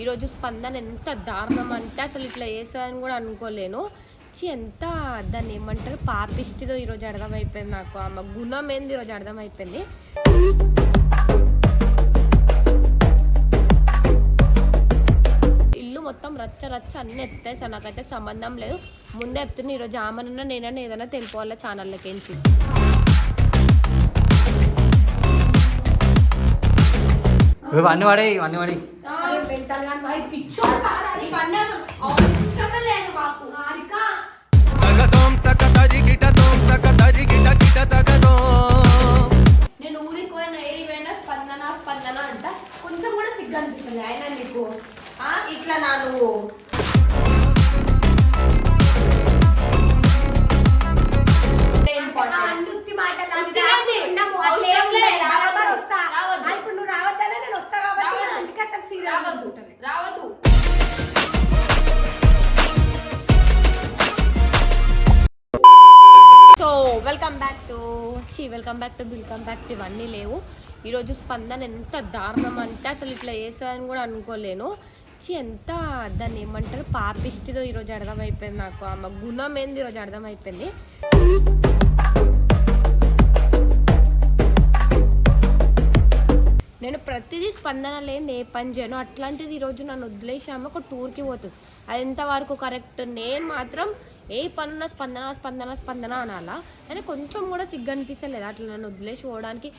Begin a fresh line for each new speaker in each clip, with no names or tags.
ఈరోజు స్పందన ఎంత దారుణం అంటే అసలు ఇట్లా చేస్తుందని కూడా అనుకోలేను. చి ఎంత దాన్ని ఏమంటారు? పాపిష్టిదో ఈరోజు అర్థమైపోయింది నాకు. ఆమె గుణం ఏంది ఈరోజు అర్థమైపోయింది. ఇల్లు మొత్తం రచ్చ రచ్చ అన్ని ఎత్తేసా నాకైతే సంబంధం లేదు. ముందే చెప్తున్నా ఈరోజు ఆమెనన్నా నేనన్నా ఏదైనా తెలుసుకోవాలి ఛానళ్ళకేంచి
ఇవన్నీ వాడే. ఇవన్నీ పడి
తగదోం తక తరిగిట దోం తక తరిగిట గిట తగదోం
నేను ఊరికి పోయిన ఏ పోయినా స్పందన స్పందన అంట. కొంచెం కూడా సిగ్గు అనిపిస్తుంది ఆయన నీకు ఇట్లా నా నువ్వు. రావద్దు. సో వెల్కమ్ బ్యాక్ టు చీ welcome back to welcome back to ఇవన్నీ లేవు. ఈరోజు స్పందన ఎంత దారుణం అంటే అసలు ఇట్లా చేస్తుందని కూడా అనుకోలేను. చీ ఎంత దాన్ని ఏమంటారు? పాపిష్టిదో ఈరోజు అర్థమైపోయింది నాకు. ఆమె గుణం ఏంది ఈరోజు అర్థమైపోయింది. నేను ప్రతిదీ స్పందన లేని ఏ పని చేయను. అట్లాంటిది ఈరోజు నన్ను వదిలేసాము ఒక టూర్కి పోతుంది. అది ఎంతవరకు కరెక్ట్? నేను మాత్రం ఏ పనున్న స్పందన స్పందన స్పందన అనాలా? అని కొంచెం కూడా సిగ్గు అనిపిస్తలేదు అట్లా నన్ను వదిలేసి పోవడానికి.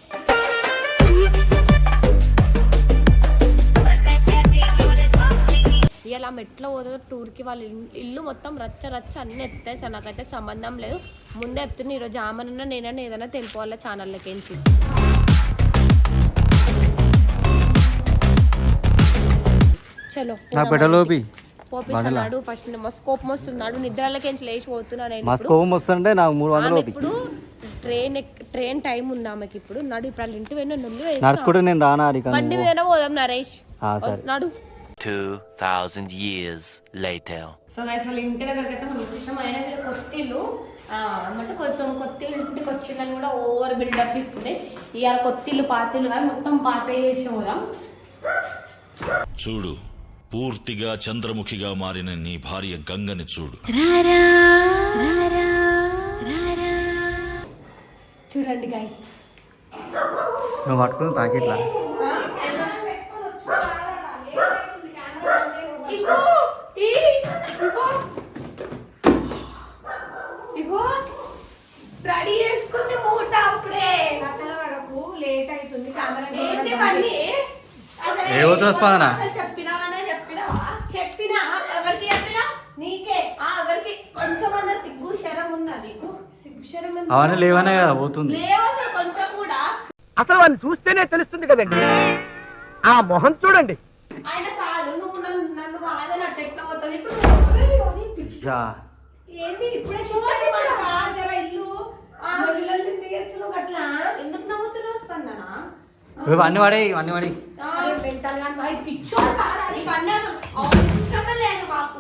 ఇలా మెట్లో పోతుందో టూర్కి వాళ్ళ ఇల్లు- మొత్తం రచ్చ రచ్చ అన్ని ఎత్తేసా నాకైతే సంబంధం లేదు. ముందే చెప్తున్నా ఈరోజు ఆమెనన్నా నేనన్నా ఏదైనా తెలుసుకోవాలి ఛానళ్ళకేంచి చలో.
నా పెట్టలోపి
పోపిస్తున్నాడు ఫస్ట్ మస్తు కోపం వస్తున్నాడు నిద్రలకేంచి లేచి పోతున్నా నేను
మా
ఇప్పుడు.
స్కోపం వస్తుంటే నాకు మూడు వందలు
ఆమె
ఓపి.
ఇప్పుడు ట్రైన్ ట్రైన్ టైం ఉంది ఆమెకి ఇప్పుడు. నడు ఇప్పుడు వాళ్ళ ఇంటి పోయిన నుల్లు వేస్తా.
నడుచుకుంటే నేను రానా అడిగా
బండి మీద పోదాం నరేష్.
ఆ, సరే.
నడు.
2,000 years later.
సో గైస్ వాళ్ళ ఇంటి దగ్గరికి అయితే మనం వచ్చేసాం. అయినా వీళ్ళ కొత్త ఇల్లు. ఆ, అంటే కొంచెం కొత్త ఇంటికి వచ్చిందని కూడా ఓవర్ బిల్డప్ ఇస్తుంది. ఇవాళ కొత్త ఇల్లు పాత ఇల్లు కాదు మొత్తం పాత చేసి పోదాం.
చూడు. పూర్తిగా చంద్రముఖిగా మారిన నీ భార్య గంగని చూడు.
చూడండి గైస్
నువ్వు పట్టుకుని ప్యాకెట్లా?
రెడీ చేసుకుంది మూట అప్పుడే.
లేట్ అవుతుంది కెమెరా
ఏ పోతున్నావు స్పందన?
అసలు చెప్పినావనే చెప్పినావా
చెప్పినా
ఆ, ఎవరికి చెప్పినా
నీకే
ఆ, ఎవరికి కొంచెమన్నా సిగ్గు శరం ఉందా నీకు
సిగ్గుశరం
అవన్నీ లేవనే కదా పోతుంది.
లేవు అసలు కొంచెం కూడా.
అసలు వాళ్ళని చూస్తేనే తెలుస్తుంది కదండి. ఆ మొహం చూడండి.
ఆయన కాదు నువ్వు నన్ను నన్ను కాదని అట్ట ఎట్లా పోతుంది ఇప్పుడు నువ్వు అని పిచ్చి.
యా.
ఏంది ఇప్పుడే చూడండి మనక జర ఇల్లు ఇల్లు దిగేస్తున్నావు అట్లా?
ఎందుకు నవ్వుతున్నావు స్పందన?
ఇవన్నీ పడే ఇవన్నీ
మెంటల్గా లేదు మాకు.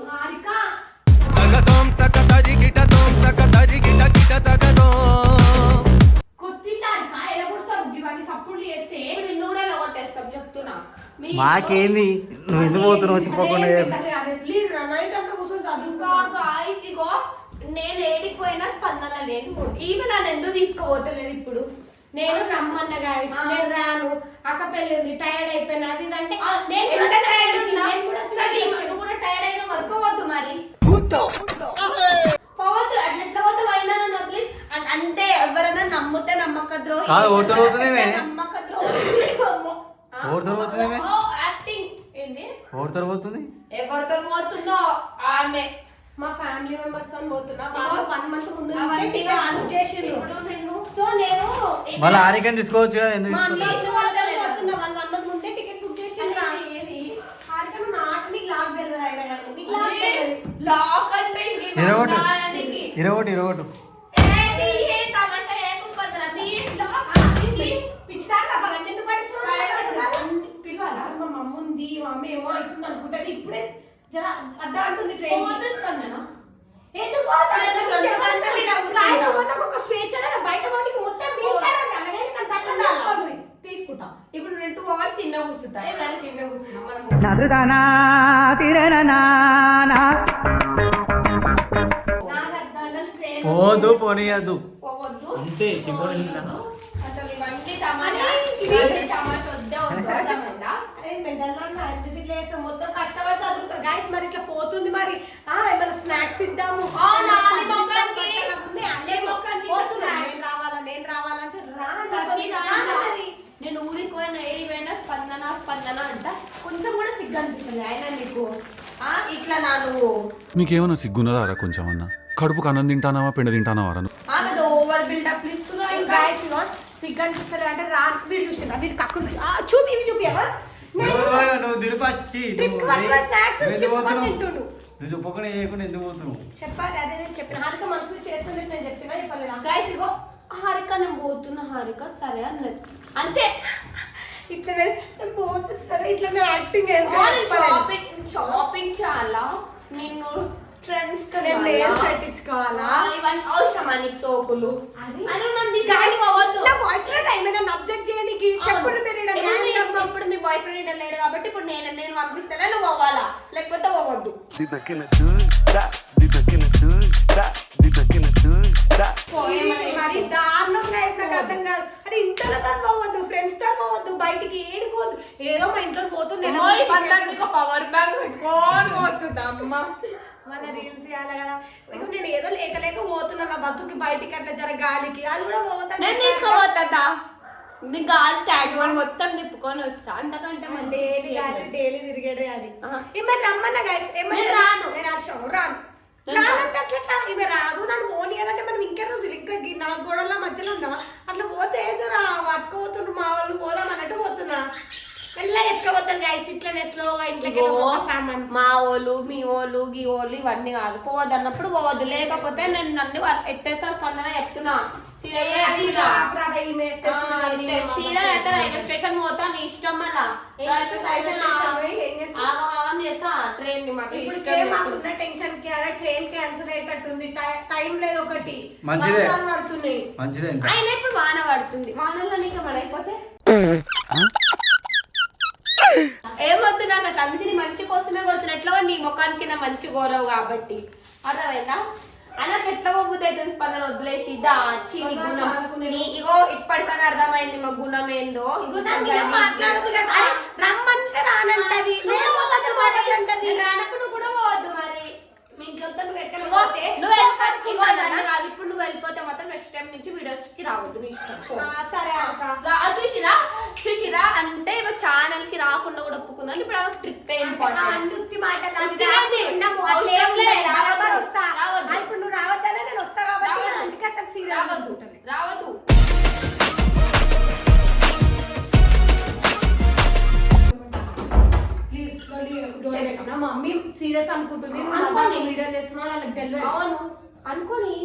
కొడతారు ఇవన్నీ చేస్తే
నిన్ను కూడా కొట్టేస్తాం చెప్తున్నా. మీ
మాకేంది? నువ్వు ఎందుకు పోతున్నావు? చెప్పకుండా
ప్లీజ్ నైట్ అంతా కూర్చొని
ఇంకా
చదువుకో
గాయస్ ఇగో నేను ఏడికి పోయినా స్పందన లేను ఈమె నన్ను ఎందుకు తీసుకోబోతలేదు ఇప్పుడు?
నేను రమ్మన్న గాయస్. నేను రాను. అక్క పెళ్ళి ఉంది టైర్డ్ అయిపోయినా. అది ఇది అంటే నేను
ఎంత
కూడా? నేను
టైర్డ్ అయినా మరి పోవద్దు అట్లా ఎట్లా పోతే అయినా నన్ను వదిలేసి అన్- అంటే ఎవరైనా నమ్మితే నమ్మక ద్రోహి. నమ్మక ద్రోహి యాక్టింగ్. ఏంది?
ఓడితో పోతుంది?
ఎవరితో పోతుందో ఆమె.
మా ఫ్యామిలీ మెంబర్స్తో పోతున్నా. వాళ్ళు వన్ మంత్ ముందు నుంచే టికెట్. బుక్ చేసిండ్రు. సో నేను
మళ్ళీ ఆడికని తీసుకోవచ్చు కదా ఎందుకు
మా
తీసుకుంటావు?
అన్న వాళ్ళతో పోతున్నా. వాళ్ళు వన్ మంత్ ముందే టికెట్ బుక్ చేసిండ్రా.
ఏది?
నాకు నీకు లాక్ తెలియదు ఆయన నీకు లాక్ తెలియదు.
లాక్ అంటే.
ఇరవటు ఇరవటు
ఏంటి ఏ తమాషా ఏ కుప్పదరా నీ
పిచ్చిదాకా నాకు అవన్నీ ఎందుకు పడిస్తున్నావు
పిలవాలా
మా మమ్మ ఉంది మా అమ్మ ఏమో అవుతుంది అనుకుంటది ఇప్పుడే జర అద్దా అంటుంది ట్రైన్ ఎందుకు ఒక స్వేచ్ఛ బయట మొత్తం.
తీసుకుంటా. ఇప్పుడు నేను టూ అవర్స్ చిన్న కూర్చుంటా. ఏదైనా చిన్న కూర్చున్నా? మనం
పోదు పోనీయద్దు
పోవద్దు.
అంతే, చివరి
పోవద్దు. అసలు ఇవన్నీ తమాషా
అరే, ఇవి-
ఇవన్నీ తమాషా వద్దే వద్దు.
చేస్తాం మొత్తం కష్టపడి చదువుతారు గైస్ మరి ఇట్లా పోతుంది మరి. ఆ ఏమైనా స్నాక్స్ ఇద్దాము. నేను రావాలా నేను రావాలంటే రా
ప్రతి దాంట్లో
రానన్నది.
నేను ఊరికి పోయిన ఏది పోయినా స్పందన స్పందన అంట. కొంచెం కూడా సిగ్గు అనిపిస్తుంది. అయినా నీకు ఆ, ఇట్లా నా నువ్వు.
మీకేమైనా సిగ్గున్నదారా కొంచెం అన్న? కడుపుకు అన్నం తింటానావా పిండి తింటానావా రా నువ్వు?
ఆమె ఓవర్ బిల్డప్ ఇస్తున్నావు ఇంకా.
సిగ్గు అనిపిస్తుంది అంటే రా వీడు చూసిందా వీడు కక్కులు ఆ, చూపి ఇవి చూపియవా?
నువ్వు పోయి, నువ్వు చెప్పకుండా చేయకుండా ఎందుకు పోతున్నావు?
చెప్పాలి అదే నేను చెప్పిన. హారిక మనసులో చేస్తున్నట్టు నేను చెప్పినా చెప్పలేదా?
గైస్ ఇగో హారిక నేను పోతున్నా హారిక సరే అన్నది. అంతే.
ఇట్లా నేను నేను పోతే సరే ఇట్లా నేను యాక్టింగ్ చేస్తాను
షాపింగ్ షాపింగ్ చాలా నేను
పెట్టించుకోవాలా?
ఇవన్నీ అవసరమా నీకు
ఈడ
ఇప్పుడు మీ బాయ్ ఫ్రెండ్ లేడు కాబట్టి ఇప్పుడు నేను నేను పంపిస్తేనే నువ్వు పోవాలా లేకపోతే పోవద్దు
మరి నాకు అర్థం కాదు. అరే ఇంట్లో పోవద్దు ఫ్రెండ్స్తో పోవద్దు బయటికి ఏడుకోవద్దు. ఏదో మా ఇంట్లో పోతుంది
పవర్ బ్యాంక్ పెట్టుకొని పోతుంది అమ్మ.
మళ్ళీ రీల్స్ చేయాలి కదా. ఇక నేను ఏదో లేక లేక పోతున్నా నా బతుకి బయటికి అట్లా జర గాలికి. అది కూడా పోతా
నేను తీసుకోబోతుందా నీ గాలి ట్యాగ్ వన్ మొత్తం తిప్పుకొని వస్తా. అంతకంటే
డైలీ గాలి డైలీ తిరిగేదే అది. ఇవి రమ్మన్నా గైస్ ఏమంటే
నేను రాను.
నేను అర్షం రాను. రానంటే అట్లా ఇవి రాదు. నన్ను ఓని ఏదంటే మనం ఇంకే రోజులు ఇంకా నాలుగు గోడల మధ్యలో ఉందామా అట్లా పోతే జరా వర్క్ పోతుండ్రు మా వాళ్ళు. పోదాం అన్నట్టు పోతున్నా. ఇట్లనే స్లోగా ఇంట్లోకి సామాన్.
మా వాళ్ళు మీ వాళ్ళు గీ వాళ్ళు ఇవన్నీ కాదు. పోవద్దు అన్నప్పుడు పోవద్దు. లేకపోతే నేను నన్ను వా- ఎత్తేసా స్పందన ఎత్తున్నా స్టేషన్ పోతా నీ ఇష్టం మళ్ళా చేస్తా. ట్రైన్ని మాకు.
మాకున్న టెన్షన్కి ట్రైన్ క్యాన్సిల్ అయ్యేటట్టుంది. టై- టైం లేదు ఒకటి.
మంచిదే.
వర్షాలు పడుతున్నాయి.
మంచిదే ఇంకా.
అయినా ఇప్పుడు వాన పడుతుంది. వానలో నీకు మన ఏమవుతుంది నాకు అట్లా మంచి కోసమే కొడుతున్నా. ఎట్లా నీ ముఖానికి నా మంచి గౌరవ్ కాబట్టి. అర్థమైందా? అన్నట్టు ఎట్లా పోబుద్ది అవుతుంది? స్పందన వదిలేసి దాచి నీ గుణం. నీ ఇగో ఇప్పటికన్నా అర్థమైంది మా గుణం ఏందో.
రమ్మంటే రానంటది. పోతే
రానప్పుడు కాదు ఇప్పుడు నువ్వు వెళ్ళిపోతే మాత్రం నెక్స్ట్ టైం నుంచి వీడియోస్కి రావద్దు నీ ఇష్టం.
సరే అక్క.
చూసిరా? చూసిరా? అంటే మా ఛానల్కి రాకుండా కూడా ఒప్పుకుందాం. ఇప్పుడు ఆమెకు ట్రిప్ ఇంపార్టెంట్
మాటలు అవి
ఉత్తిగా
మమ్మీ సీరియస్ అనుకుంటుంది. నువ్వు. మజాక్ వీడియో చేస్తున్నావు వాళ్ళకి తెలియదు.
అవును. అనుకోని.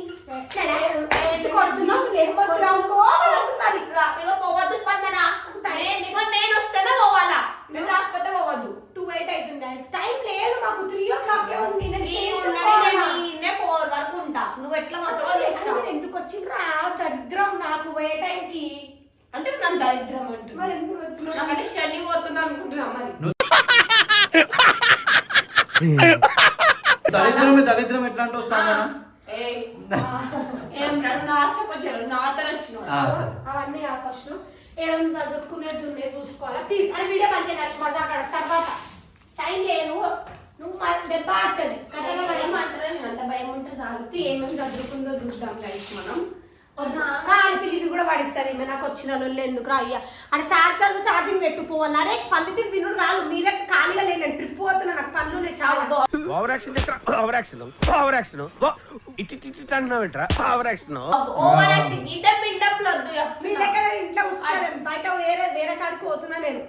కొడుతున్నావు?
ఏం పట్టుకురావు? కోపం వస్తుంది.
పోవద్దు స్పందన. నేను నేను వస్తేనే పోవాలా? నేను రాకపోతే పోవద్దు.
టూ ఎయిట్ అవుతుంది. టైం లేదు మాకు. త్రీ ఓ క్లాక్ ఉంది. నేను
నీ
స్టేషన్
ఉన్నది
పోవాలా?
నేను ఈయన్నే ఫోర్ వరకు ఉంటా. నువ్వు ఎట్లా వస్తావో
అసలు
చేస్తా
నేను ఎందుకు వచ్చిండ్రా దరిద్రం నాకు పోయే టైంకి.
అంటే నన్ను దరిద్రం అంటున్నా
మరి ఎందుకు
నాకంటే శని పోతుంది అనుకుంటున్నా మరి.
దరిద్రం దరిద్రం ఎట్లా అంటే వస్తుందనా
అవన్నీ ఫస్ట్. ఏం చదువుకునేట్టు ఉన్నాయి చూసుకోవాలా? అది వీడియో మంచిగా నచ్చి ఆడ తర్వాత టైం లేదు. నువ్వు మా దెబ్బ
నేను అంత భయం ఉంటే చాలు. ఏమేమి చదువుకుందో చూద్దాం గైస్ మనం.
పిల్లి కూడా పడిస్తుంది ఈమె. నాకు వచ్చిన వాళ్ళు ఎందుకు రా అయ్యా అంటే చార్జర్ ఛార్జింగ్ పెట్టుకోవాలి? అరే స్పందితి తినుడు కాదు. మీ లెక్క ఖాళీగా లేదు నేను ట్రిప్ పోతున్నా ఇంట్లో వస్తున్నాను బయట వేరే వేరే కాడికి పోతున్నా నేను.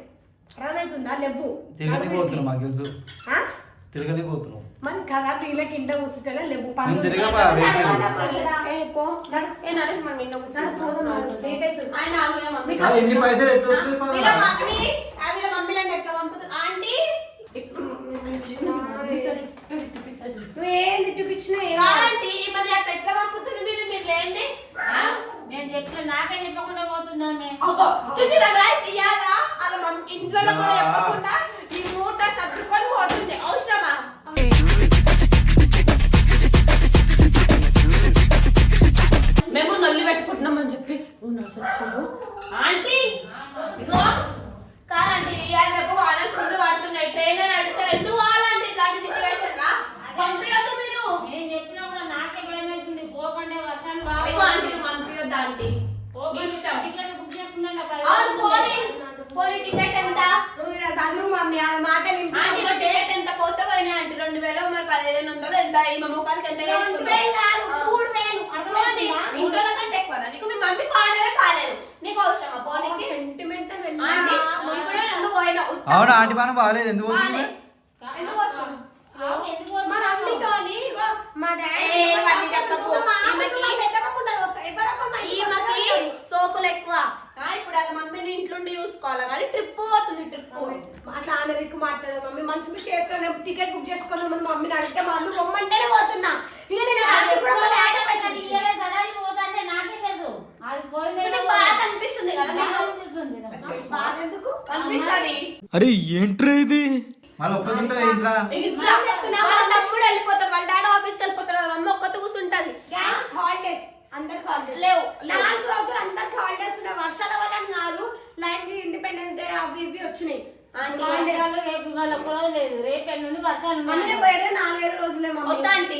అర్థమవుతుందా? లేవు
తిరగని పోతున్నావు మాకు తెలుసు? తిరగని పోతున్నావు
మరి కదా వీళ్ళకి ఇంట్లో కూర్చుంటేనే లేవు
నేను తిరగబా, వెయిట్
ఏ, పో. అట్లా ఎట్లా పంపుతుంది మీరు? మీరు లేండి.
నేను చెప్పిన నాకే చెప్పకుండా చెప్తుందామె
పంపించొద్దు ఆంటీ
టికెట్
ఎంత. టికెట్ ఎంత పోతే ఆంటీ. రెండు వేలు మరి పదిహేను వందలు ఎంత? ఈ మొక్కలకి ఎంత
రెండు వేలు కాదు మూడు వేలు.
పోనీ,
అర్థమవుతుందా?
ఇంట్లో కంటే ఎక్కువ నీకు మీ మమ్మీ పాడమే పాలేదు నీకు అవసరమా పోనీకి?
సెంటిమెంటల్
ఆంటీ ఇప్పుడే నన్ను పోయినావు.
అవును ఆంటీ పని బాగాలేదు. ఎందుకు
ఎందుకు
మా డాడీ
ఏ, ఇవన్నీ చెప్పకు.
మా అమ్మతో
ఈమెకి-
మా పెద్దమ్మకు ఉన్నారు. ఎవరో ఒక మా ఇంటికి
ఈమెకి
వస్తారు.
సోకులు ఎక్కువ ఆ, ఇప్పుడు వాళ్ళ మమ్మీని ఇంట్లోండి చూసుకోవాలి కానీ ట్రిప్ పోతుంది ట్రిప్
అట్లా ఆమె దిక్కు మాట్లాడదు మమ్మీ. మనసు మీద చేసుకొని టికెట్ బుక్ చేసుకుని ముందు మమ్మీని అడిగితే మా మమ్మీ పొమ్మంటేనే పోతున్నా. ఇక నేను రాత్రి కూడా మా డాడీ పైసలు
అనిపిస్తుంది
అరే ఏంట్రా ఇది?
మళ్ళీ ఇంట్లో.
తమ్ముడు వాళ్ళ డాడీ ఆఫీస్కి ఒక్కత కూర్చుంటది
గ్యాస్ హాలిడేస్ అందరికి హాలిడేస్
లేవు, లేవు.
నాలుగు రోజులు అందరికి హాలిడేస్ ఉన్నాయి వర్షాల వల్ల అని కాదు లైన్ ఇండిపెండెన్స్ డే అవి ఇవి వచ్చినాయి.
రేపు ఒక్క రోజు లేదు రేపు ఎల్లుండి వర్షాలు.
పోయేది నాలుగైదు రోజులే మమ్మీ.
వద్దా ఆంటీ?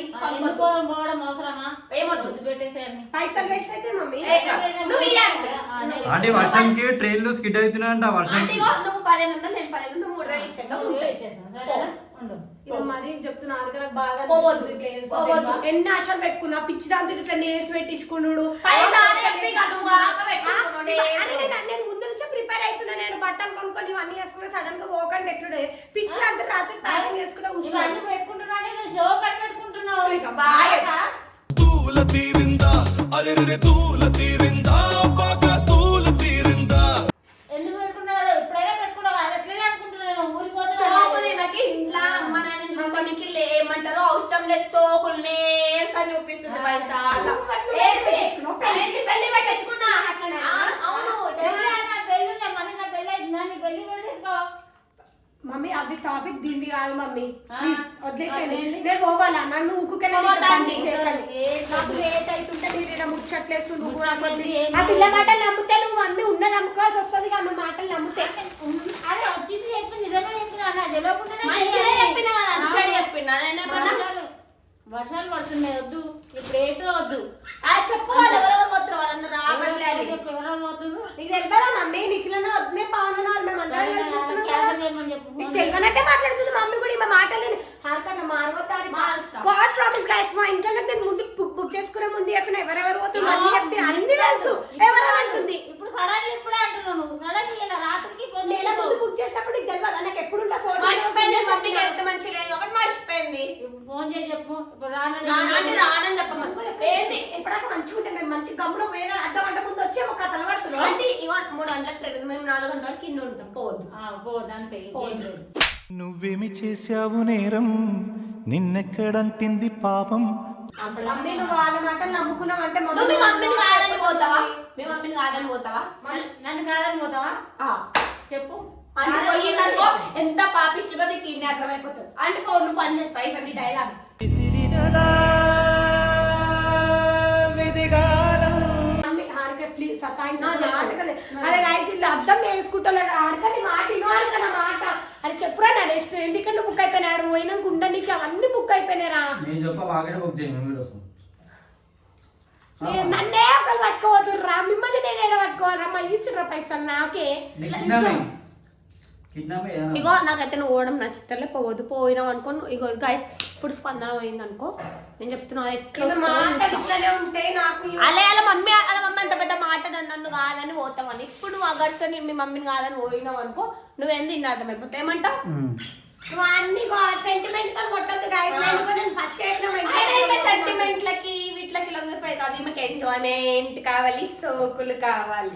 పోవడం అవసరమా?
ఏమొద్దు.
వద్దు పెట్టేసేయండి
పైసలు వేస్ట్ అయితే మమ్మీ.
ఏ, నువ్వు ఇయ్యి ఆంటీ.
ఆ, నేను-
ఆంటీ వర్షంకి ట్రైన్లు స్కిడ్ అవుతున్నాయంట
ఆంటీ
వర్షంకి
ఇగో, నువ్వు పదిహేను వందలు నేను పదిహేను వందలు మూడు వేలు ఇచ్చేద్దాం ఉంటాయి.
ఇక మరీ చెప్తున్నా నాకు బాగా
పోవద్దు.
అనిపిస్తుంది ఇట్లా
పోవద్దు.
చేస్తుంటే. ఎన్ని ఆశలు పెట్టుకున్నా పిచ్చి ఇట్లా నేర్స్ పెట్టించుకున్నాడు.
పైసలు చెప్పి ఇక నువ్వు ఆక పెట్టుకున్నాడు.
అని నేను నేను ముందు నుంచే ప్రిపేర్ నేను బట్టలు కొనుక్కొని ఇవన్నీ వేసుకుని సడన్గా పోకండి ఎట్లుడే పిచ్చి అంతా రాత్రి ప్యాకింగ్ చేసుకునే
ఇవన్నీ పెట్టుకుంటున్నానే నువ్వు కట్ పెట్టుకుంటున్నావు.
బాగా.
తూల తీరిందా? అరే తూల తీరిందా? బాగా తూల తీరిందా?
ఎందుకు పెట్టుకున్నావు? ఇప్పుడైనా పెట్టుకున్నావు? అది ఎట్లనే అనుకుంటున్నాను ఊరికి పోతే
ఇంట్లో అమ్మ నాన్న చూసుకోనికి ఏమంటారో అవసరం లేదు. సోకులు నేర్సా చూపిస్తుంది పైసా. పెట్టించుకున్నా ఆ, అవును.
పెళ్ళి అయినా అయిందా నీ పెళ్ళి పెట్టేసుకో
మమ్మీ అవి టాపిక్ దీనిది కాదు మమ్మీ. ప్లీజ్ వదిలేసేయండి? నేను పోవాలా? నన్ను ఊకుకే
పోతా అండి.
నాకు లేట్ అవుతుంటే మీరు ఇలా ముచ్చట్లేస్తూ నువ్వు కూడా ఆ పిల్ల మాటలు నమ్మితే నువ్వు మమ్మీ ఉన్నది నమ్ముకోవాల్సి వస్తుంది ఆమె మాటలు నమ్మితే.
అరే వచ్చింది చెప్పి నిజంగా చేయాలి.
చెప్పినా చెప్పినా.
వర్షాలు పడుతున్నాయి వద్దు. ఇప్పుడు ఏంటో వద్దు.
ఆ, చెప్పు వాళ్ళు ఎవరెవరు పోతున్నారు? వాళ్ళందరూ రావట్లేదు
ఎవరెవరు?
నీకు తెలియదా మమ్మీ నిఖిలను వద్దే పవన్ మేము అందరం కలిసి కదా.
చేయమని చెప్పు
నీకు తెలియనట్టే మాట్లాడుతుంది మమ్మీ కూడా ఈమె మాటలు హార్కర్ మారవద్దారి
మారుస్తా.
గాడ్ ప్రామిస్ గైస్ మా ఇంట్లో నేను ముందు బుక్ బుక్ చేసుకునే ముందు చెప్పిన ఎవరెవరు పోతున్నారు అన్ని చెప్పిన అన్ని తెలుసు ఎవరు అంటుంది
ఇప్పుడు సడన్లీ ఇప్పుడే అంటున్నావు నువ్వు సడన్లీ ఇలా రాత్రికి పొద్దున్న
నెల ముందు బుక్ చేసినప్పుడు నీకు తెలియదు నాకు ఎప్పుడు ఉంటా ఫోన్
మర్చిపోయింది మమ్మీకి ఎంత మంచి లేదు కాబట్టి మర్చిపోయింది
ఇప్పుడు ఫోన్ చేసి చెప్పు ఇప్పుడు రానని
నాన్న రానని చెప్పమని ఏంటి
ఎప్పుడాక మంచిగుంటే మేము మంచి గమ్మున పోయేదా అర్ధ గంట ముందు వచ్చి ఒక కథలు పడుతున్నాం
అంటే ఇగో మూడు గంటలకు ట్రైన్ మేము నాలుగు గంటలకు కింద
పోదు. అంతే
నువ్వేమి చేశావు నేరం? నిన్నెక్కడంటింది పాపం?
మమ్మీ నువ్వు వాళ్ళ మాటలు నమ్ముకున్నావు అంటే
నువ్వు మీ మమ్మీని కాదని పోతావా? మీ మమ్మీని కాదని పోతావా?
నన్ను- కాదని పోతావా?
ఆ.
చెప్పు.
అంటే పోయిందనుకో ఎంత పాపిష్టిగా నీకు ఇన్ని అర్థమైపోతుంది? అంటే పో నువ్వు పని చేస్తావు ఇవన్నీ డైలాగ్
అరే గాయస్ వీళ్ళు అర్థం చేసుకుంటారు. హారిక నీ మాట ఇను హారిక నా మాట. అరే చెప్పురా నా రెస్టారెంట్ ఇక్కడ బుక్ అయిపోయినాడు. పోయినాక ఉండడానికి అవన్నీ బుక్ అయిపోయినారా
నేను చెప్ప బుక్
నన్నే ఒకరు పట్టుకోవద్దురా మిమ్మల్ని నేను ఎడ పట్టుకోవాలరా మా ఇచ్చిర్రా పైసలు నాకే
ఇగో నాకైతే నువ్వు ఓడడం నచ్చుతలే పోవద్దు. పోయినావు అనుకో నువ్వు- ఇగో గైస్ ఇప్పుడు స్పందన పోయింది అనుకో నేను చెప్తున్నా ఎట్లా అలా అలా మమ్మీ అలా మమ్మీ అంత పెద్ద మాట నన్ను- నన్ను కాదని పోతామని. ఇప్పుడు నువ్వు అగర్సని మీ మమ్మీని కాదని పోయినావు అనుకో నువ్వేం తిన్నా అర్థమైపోతే ఏమంటావు?
నువ్వు అన్ని సెంటిమెంట్తో కొట్టద్దు గాయస్ నేను కూడా నేను ఫస్ట్
సెంటిమెంట్లకి వీటిలకి లొంగిపోయి కాదు ఈమెకి ఎంజాయ్మెంట్ కావాలి? సోకులు కావాలి.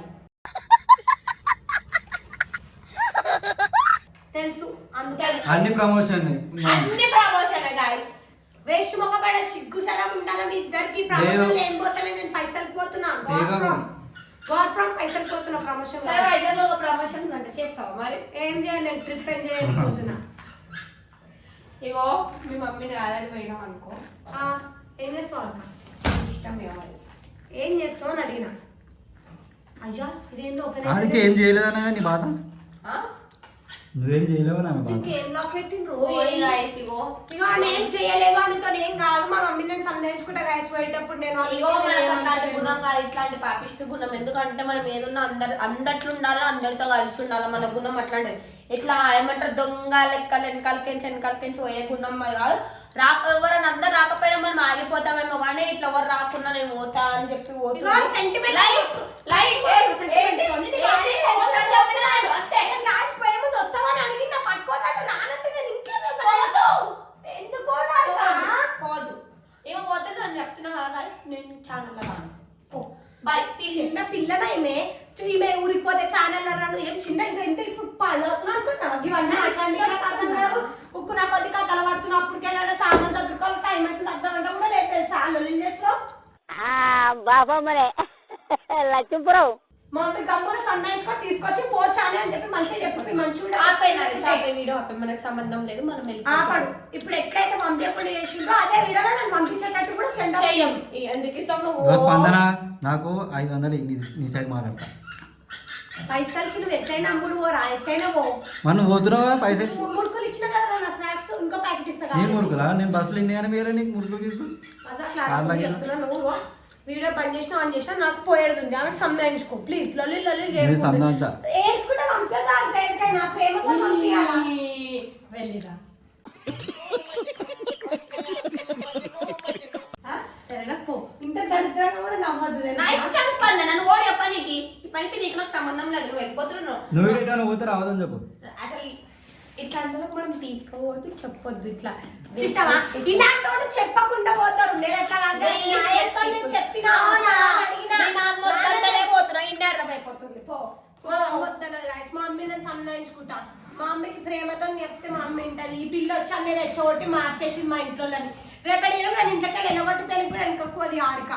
తెలుసు. అందుకే
అన్ని ప్రమోషన్
అన్ని ప్రమోషన్ గాయస్
వేస్ట్ మొక్కబడ సిగ్గు శరం ఉండాలి మీ ఇద్దరికి. ప్రమోషన్ ఏం పోతలే నేను పైసలు పోతున్నా. గవర్నమెంట్ పైసలు పోతున్నా ప్రమోషన్
ఒక ప్రమోషన్ గంట చేస్తావా మరి?
ఏం చేయాలి? నేను ట్రిప్ ఏం చేయకపోతున్నా
ఇగో మీ మమ్మీని కాదని పోయినాం అనుకో.
ఆ, ఏం చేస్తావు అక్క?
ఇష్టం మరి.
ఏం చేస్తావు అని అడిగిన. అయ్యా ఇదేందో ఓపెన్
ఆడికి ఏం చేయలేదన్నా నీ బాధ? నువ్వేం
ఏం పెట్టిండ్రు.
ఓయ్ guys, ఇగో.
ఇక నేను చేయలేదు ఆమెతో ఏం కాదు. మా మమ్మీ నేను సందేహించుకుంటా గైస్ పోయేటప్పుడు నేను
ఇగో మనకు అట్లాంటి గుణం కాదు. ఇట్లాంటి పాపిష్టి గుణం. ఎందుకంటే మనం ఏదున్నా అందరు అందట్లు ఉండాలా అందరితో కలిసి ఉండాలా. మన గుణం అట్లాంటిది. ఇట్లా ఏమంటారు? దొంగ లెక్కలు వెనకాలకెంచి వెనకాలకెంచి పోయే గుణం కాదు. రా ఎవరైనా అందరు రాకపోయినా మనం ఆగిపోతామేమో కానీ ఇట్లా ఎవరు రాకుండా నేను పోతా అని చెప్పి ఏమో పోతే నన్ను చెప్తున్నా నేను ఛానల్ బాయ్
చిన్న పిల్లన ఈమె ఈమె ఊరికి పోతే ఛానల్ రాను. ఏం చిన్న ఇంకా ఇంత ఇప్పుడు పదవుతున్నా అనుకుంటున్నావు ఇవన్నీ అసలు నాకు అర్థం కాదు ఉక్కు నా కొద్ది కథలు పడుతున్నా అప్పటికి వెళ్ళాడు సామాన్ చదువుకోవాలి టైం అవుతుంది అర్థం అంటే కూడా లేదు తెలుసా లొల్లి చేస్తావు
మరే. లక్ష్మీపురం
మమ్మీ గమ్మున తీసుకొచ్చి పోచాలి అని చెప్పి మంచిగా చెప్పి మంచిగా
ఆపేనా
ఉండాలి
ఆపే వీడియో ఆపే మనకు సంబంధం లేదు మనం
ఆపడు. ఇప్పుడు ఎట్లయితే పంపించకుండా చేసిండ్రో అదే వీడియోలో నేను పంపించేటట్టు కూడా సెండ్ ఆఫ్
చెయ్యం. ఈ- ఎందుకు ఇస్తాం నువ్వు?
ఇగో స్పందన నాకు ఐదు వందలు నీ సైడ్ మాట్లాడతా
పైసలకి నువ్వు ఎట్లయినా అమ్ముడు పోరా ఎట్లయినా పో.
మరి నువ్వు పోతున్నావా పైసలు?
మురుకులు ఇచ్చిన కదా నా స్నాక్స్ ఇంకో ప్యాకెట్ ఇస్తా
నేను మురుకులా? నేను బస్సులో ఇన్ని కానీ వేరే నీకు మురుకులు గిరుకులు.
అసలు అట్లా నువ్వు వీడియో బంద్ చేసినా ఆన్ చేసినా నాకు పోయేది ఉంది ఆమెకు సంధాయించుకో ప్లీజ్ లొల్లి లొల్లి
నేను సంధానించా.
ఏడ్చుకుంటే పంపేదా అంతకైనా ప్రేమతో పంపించాలా
వెళ్ళిరా.
ఇంత దరిద్రంగా కూడా నవ్వద్దు.
నా? ఇష్టం స్పందన. నువ్వు ఓడి చెప్పనీకి ఈ పని నీకు నాకు సంబంధం లేదు. నువ్వు వెళ్ళిపోతున్నావు.
నువ్వు రావద్దని చెప్పు.
అందులో మనం తీసుకోవద్దు చెప్పొద్దు ఇట్లా.
చూసావా? ఇలాంటి వాళ్ళు చెప్పకుండా పోతారు. నేను ఎట్లా నేను చెప్పినా
ఇన్ని అర్థమైపోతుంది. పో.
మా అమ్మ వద్దన్నది guys. మా మమ్మీ నేను సంధాయించుకుంటా మా అమ్మకి ప్రేమతో చెప్తే మా అమ్మ వింటది. ఈ పిల్ల వచ్చి అన్ని రెచ్చగొట్టి మార్చేసి మా ఇంట్లో రేపటి నేను ఇంట్లోకి వెళ్ళి ఎలగొట్టుకొని కూడా వెనకపోది హారిక.